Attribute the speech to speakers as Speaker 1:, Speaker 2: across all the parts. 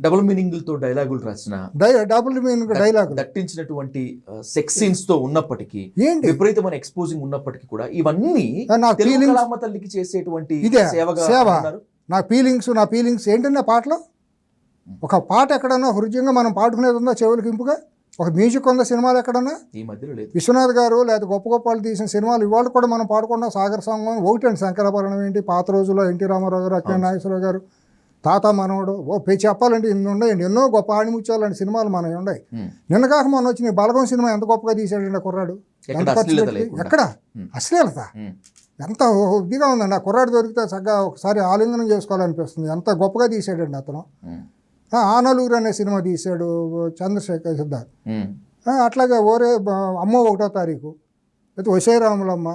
Speaker 1: Double మీనింగ్తో డైలాగులు రాసిన
Speaker 2: డబుల్ మీనింగ్ డైలాగ్
Speaker 1: దట్టించినటువంటి సెక్స్ సీన్స్తో ఉన్నప్పటికీ
Speaker 2: ఏంటి?
Speaker 1: విపరీతమైన ఎక్స్పోజింగ్ ఉన్నప్పటికీ కూడా ఇవన్నీ తెలుగు కళామ తల్లికి చేసేటువంటి సేవగా. ఉన్నారు.
Speaker 2: నా ఫీలింగ్స్ నా ఫీలింగ్స్ ఏంటంటే పాటలో? ఒక పాట ఎక్కడన్నా హృదయంగా మనం పాడుకునేది ఉందా చెవులకి ఇంపుగా ఒక మ్యూజిక్ ఉందా సినిమాలు ఎక్కడన్నా?
Speaker 1: ఈ మధ్యలో లేదు.
Speaker 2: విశ్వనాథ్ గారు లేదా గొప్ప గొప్ప వాళ్ళు తీసిన సినిమాలు ఇవాళ కూడా మనం పాడుకున్న. సాగర సంగమం ఒకటండి శంకరాభరణం ఏంటి? పాత రోజుల్లో ఎన్టీ రామారావు గారు అక్కినే నాగేశ్వరరావు గారు తాత మనవడు ఓ పే చెప్పాలంటే ఇన్ని ఉన్నాయండి. ఎన్నో గొప్ప లాంటి సినిమాలు మనవి ఉన్నాయి. నిన్న కాక మొన్న వచ్చిన బలగం సినిమా ఎంత గొప్పగా తీసాడండి ఆ కుర్రాడు?
Speaker 1: ఎక్కడ
Speaker 2: ఎంత ఖర్చు
Speaker 1: అశ్లీలత.
Speaker 2: ఎంత ఇదిగా ఉందండి. ఆ కుర్రాడు దొరికితే చక్కగా ఒకసారి ఆలింగనం చేసుకోవాలనిపిస్తుంది. ఎంత గొప్పగా తీసాడండి అతను. ఆ, ఆనలూరు అనే సినిమా తీశాడు చంద్రశేఖర్ సిద్ధార్థ్. అట్లాగే ఓరే అమ్మో ఒకటో తారీఖు. అయితే వసైరాములమ్మ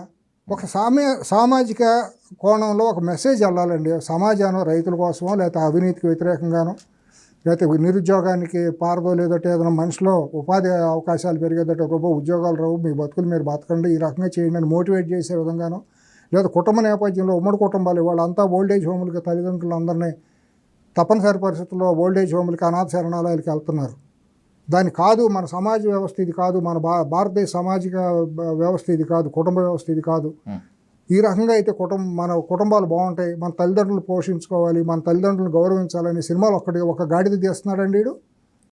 Speaker 2: ఒక సామే సామాజిక కోణంలో ఒక మెసేజ్ వెళ్ళాలండి. సమాజానం రైతుల కోసమో లేకపోతే అవినీతికి వ్యతిరేకంగానో లేకపోతే నిరుద్యోగానికి పారదో లేదంటే ఏదైనా మనిషిలో ఉపాధి అవకాశాలు పెరిగేదట రూప ఉద్యోగాలు రావు మీ బతుకులు మీరు బతకండి ఈ రకంగా చేయండి అని మోటివేట్ చేసే విధంగానో లేదా కుటుంబ నేపథ్యంలో ఉమ్మడి కుటుంబాలు వాళ్ళంతా ఓల్డేజ్ హోములకి తల్లిదండ్రులు అందరినీ తప్పనిసరి పరిస్థితుల్లో ఓల్డేజ్ హోములకి అనాథ శరణాలయాలకి వెళ్తున్నారు. దాని కాదు మన సమాజ వ్యవస్థ ఇది కాదు మన భా భారతదేశ సామాజిక వ్యవస్థ ఇది కాదు కుటుంబ వ్యవస్థ ఇది కాదు. ఈ రకంగా అయితే కుటుంబం మన కుటుంబాలు బాగుంటాయి మన తల్లిదండ్రులు పోషించుకోవాలి మన తల్లిదండ్రులను గౌరవించాలని సినిమాలు ఒక్కటి ఒక గాడిద తీస్తున్నాడండి వీడు